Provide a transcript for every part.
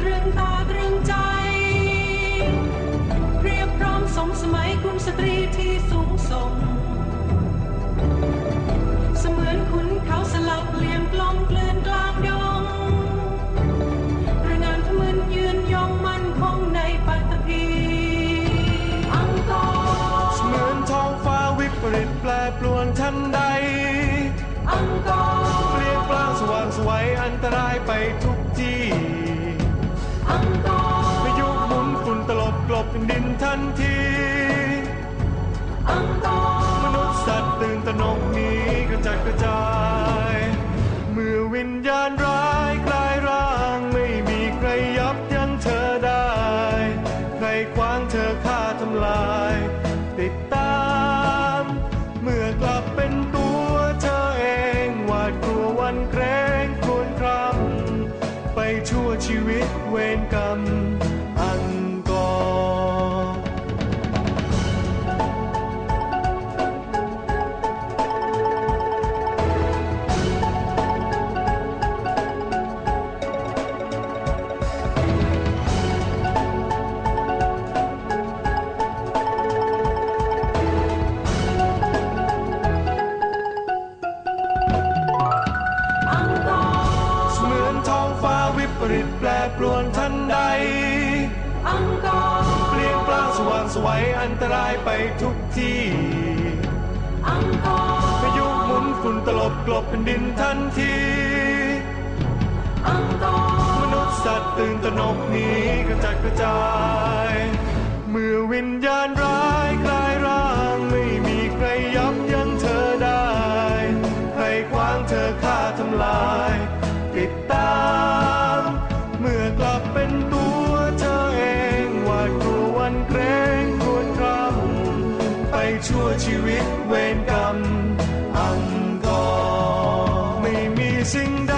ตรึงตาตรึงใจ เรียบพร้อมสมสมัยคุณสตรีที่สูงส่ง เสมือนขุนเขาสลับเปลี่ยนกลมกลืนกลางดงรืองานทมึนยืนยองมั่นคงในปัตภีอังกอร์เหมือนท้องฟ้าวิปริตแปรปรวนทันใด อังกอร์เปลี่ยนปลางสว่างสวยอันตรายไปทุกที่ อังกอร์พายุหมุนฝุ่นตลบกลบแผ่นดินทันที อังกอร์มนุษย์สัตว์ตื่นตระหนกหนี้กระจัดกระจาย ชีวิ ปรปรวนทันใด อังกอร์เปลี่ยนปลางสว่างไสวยอันตรายไปทุกที่ อังกอร์พายุหมุนฝุ่นตลบกลบแผ่นดินทันที อังกอร์มนุษย์สัตว์ตื่นตระหนกหนีกระจัดกระจาย เมื่อวิญญาณร้าย ชั่วชีวิตเวรกรรมอังกอร์ไม่มีสิ่งใด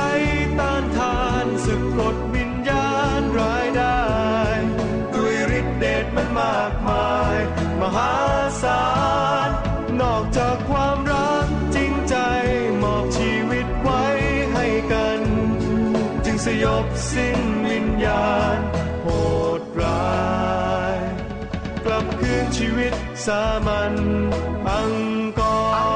ต้านทานสึกกดวิญญาณร้ายได้ด้วยฤทธิเดชมันมากมาย มหาศาลนอกจากความรักจริงใจมอบชีวิตไว้ให้กัน จึงสยบสิ้นวิญญาณ ชีวิตสามัญอังกอร